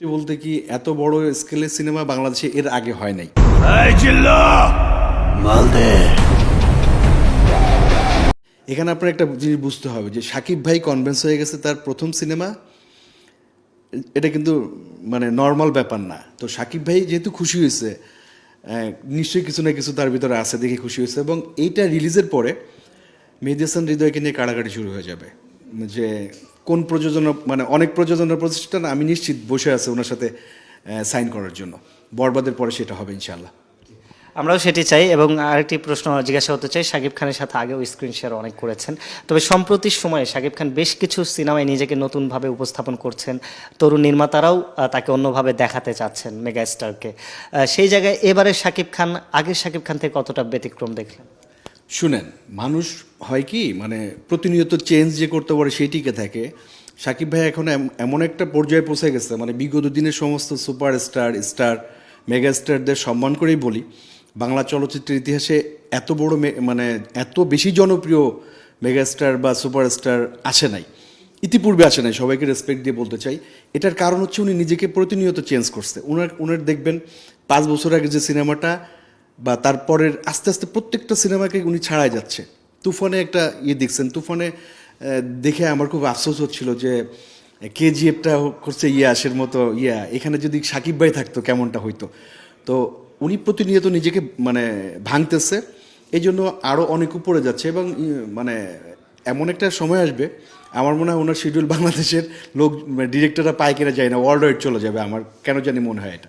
সত্যি বলতে কি এত বড় স্কেলের সিনেমা বাংলাদেশে এর আগে হয় নাই। এখানে আপনার একটা জিনিস বুঝতে হবে যে সাকিব ভাই কনভিন্স হয়ে গেছে তার প্রথম সিনেমা এটা কিন্তু মানে নর্মাল ব্যাপার না। তো সাকিব ভাই যেহেতু খুশি হয়েছে নিশ্চয়ই কিছু না কিছু তার ভিতরে আছে দেখে খুশি হয়েছে এবং এইটা রিলিজের পরে মেহেদি হাসান হৃদয়কে নিয়ে কাড়াকাড়ি শুরু হয়ে যাবে। যে কোন প্রযোজনা মানে অনেক প্রযোজনা প্রতিষ্ঠান আমি নিশ্চিত বসে আছে ওনার সাথে সাইন করার জন্য। বরবাদের পরে সেটা হবে ইনশাল্লাহ আমরাও সেটি চাই এবং আরেকটি প্রশ্ন জিজ্ঞাসা করতে চাই, শাকিব খানের সাথে আগেও স্ক্রিন শেয়ার অনেক করেছেন। তবে সম্প্রতির সময়ে শাকিব খান বেশ কিছু সিনেমায় নিজেকে নতুনভাবে উপস্থাপন করছেন। তরুণ নির্মাতারাও তাকে অন্যভাবে দেখাতে চাচ্ছেন মেগা স্টারকে সেই জায়গায় এবারে শাকিব খান, আগের শাকিব খান থেকে কতটা ব্যতিক্রম দেখলেন? শুনেন, মানুষ হয় কি মানে প্রতিনিয়ত চেঞ্জ যে করতে পারে সেই টিকে থাকে সাকিব ভাই এখন এম- এমন একটা পর্যায়ে পৌঁছে গেছে মানে বিগত দিনের সমস্ত সুপার স্টার স্টার মেগা স্টারদের সম্মান করেই বলি। বাংলা চলচ্চিত্রের ইতিহাসে এত বড় মানে এত বেশি জনপ্রিয় মেগা স্টার বা সুপার স্টার আসে নাই। ইতিপূর্বে আসে নাই, সবাইকে রেসপেক্ট দিয়ে বলতে চাই। এটার কারণ হচ্ছে উনি নিজেকে প্রতিনিয়ত চেঞ্জ করছে। উনার উনার দেখবেন, পাঁচ বছর আগে যে সিনেমাটা বা তারপরের আস্তে আস্তে প্রত্যেকটা সিনেমাকে উনি ছাড়াই যাচ্ছে। তুফানে একটা ইয়ে দেখছেন, তুফানে দেখে আমার খুব আফসোস হচ্ছিল যে, কেজিএফটা করছে ইয়াসের মতো, ইয়া, এখানে যদি সাকিব ভাই থাকতো কেমনটা হইতো? তো উনি প্রতিনিয়ত নিজেকে মানে ভাঙতেছে এই জন্য আরও অনেক উপরে যাচ্ছে এবং মানে এমন একটা সময় আসবে, আমার মনে হয় ওনার শিডিউল বাংলাদেশের লোক, ডিরেক্টররা পায় কিনা যায় না ওয়ার্ল্ড ওয়াইড চলে যাবে আমার, কেন জানি মনে হয় এটা।